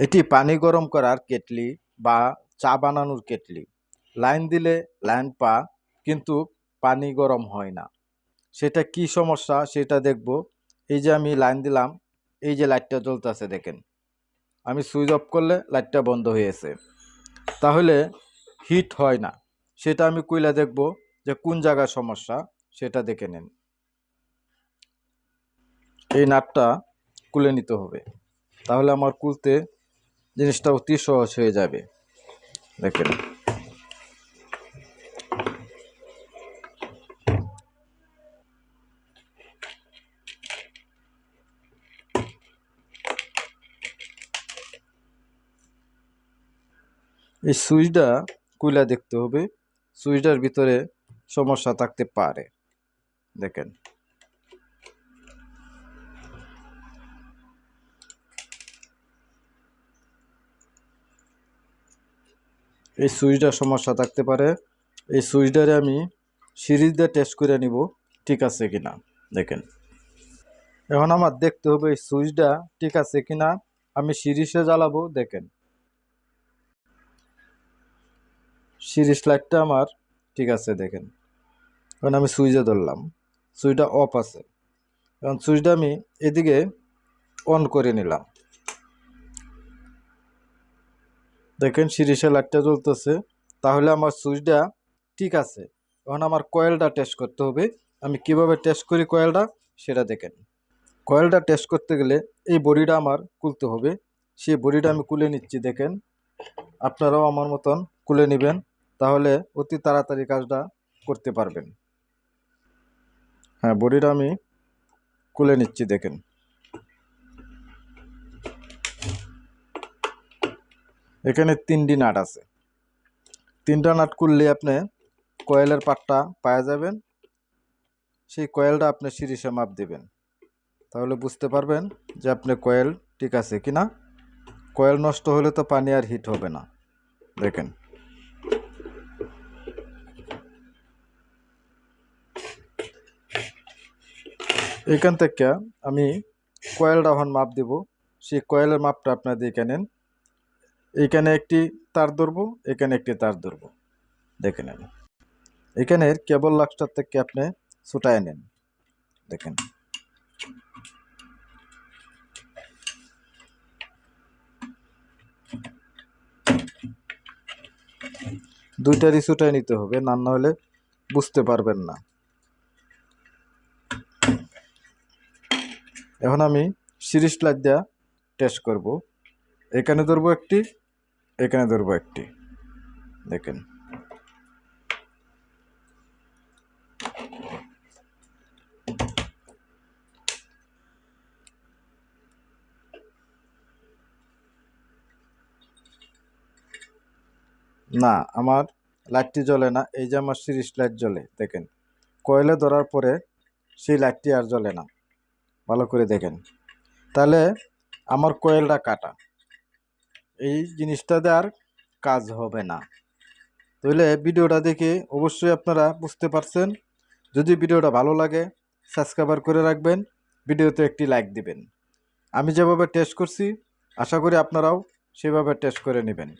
এটি পানি গরম করার কেটলি বা চা বানানোর কেটলি। লাইন দিলে লাইন পা, কিন্তু পানি গরম হয় না। সেটা কি সমস্যা সেটা দেখব। এই যে আমি লাইন দিলাম, এই যে লাইটটা জ্বলতেছে দেখেন। আমি সুইচ অফ করলে লাইটটা বন্ধ হয়েছে। তাহলে হিট হয় না। সেটা আমি কইলা দেখব যে কোন জায়গায় সমস্যা সেটা দেখে নেন। এই নাটটা কুলে নিতে হবে। তাহলে আমার খুলতে জিনিসটা অতি সহজ হয়ে যাবে। দেখেন। এই সুইচটা কুইলা দেখতে হবে, সুইচটার ভিতরে সমস্যা থাকতে পারে। দেখেন। এই সুইচটার সমস্যা থাকতে পারে। এই সুইচটারে আমি সিরিজ দিয়ে টেস্ট করে নিব, ঠিক আছে কিনা? দেখেন। এখন আমার দেখতে হবে এই সুইচটা ঠিক আছে কিনা? আমি সিরিজে জ্বালাবো, দেখেন। সিরিজ লাইটটা আমার ঠিক আছে, দেখেন। এখন আমি সুইচে ধরলাম। সুইচটা অফ আছে। এখন সুইচটা আমি এদিকে অন করে নিলাম। দেখেন সিরিজে লাইটটা জ্বলতেছে, তাহলে আমার সুইচটা ঠিক আছে। এখন আমার কয়েলটা টেস্ট করতে হবে। আমি কীভাবে টেস্ট করি কয়েলটা? সেটা দেখেন। কয়েলটা টেস্ট করতে গেলে এই বডিটা আমার কুলতে হবে। সেই বডিটা আমি কুলে নিচ্ছি, দেখেন। আপনারাও আমার মতন কুলে নেবেন, তাহলে অতি তাড়াতাড়ি কাজটা করতে পারবেন। হ্যাঁ বডিটা আমি কুলে নিচ্ছি, দেখেন। এখানে তিনটি নাট আছে। তিনটা নাট করলে আপনি কয়েলের পাটটা পাওয়া যাবেন। সেই কয়েলটা আপনি সিরিসে মাপ দেবেন। তাহলে বুঝতে পারবেন যে আপনি কয়েল ঠিক আছে কি না কয়েল নষ্ট হলে তো পানি আর হিট হবে না। দেখেন। এখান থেকে আমি কয়েলটা এখন মাপ দেব। সেই কয়েলের মাপটা আপনার দেখে নেন। এখানে একটি তার ধরবো, এখানে একটি তার ধরবো। দেখে নেন। এখানে কেবল লাক্সটার থেকে আপনি ছুটায় নেন। দেখেন। দুইটারই ছুটায় নিতে হবে, না না হলে বুঝতে পারবেন না। এখন আমি সিরিজ লাইট দেওয়া টেস্ট করব। এখানে ধরবো একটি এখানে ধরবো একটি। দেখেন। না, আমার লাইটটি জ্বলে না, এই যে আমার সিরিজ লাইট জ্বলে, দেখেন। কয়েলে ধরার পরে সেই লাইটটি আর জ্বলে না। ভালো করে দেখেন। তাহলে আমার কয়েলটা কাটা। এই জিনিসটাতে আর কাজ হবে না। তাহলে ভিডিওটা দেখে অবশ্যই আপনারা বুঝতে পারছেন। যদি ভিডিওটা ভালো লাগে, সাবস্ক্রাইবার করে রাখবেন, ভিডিওতে একটি লাইক দিবেন। আমি যেভাবে টেস্ট করছি, আশা করি আপনারাও সেভাবে টেস্ট করে নেবেন।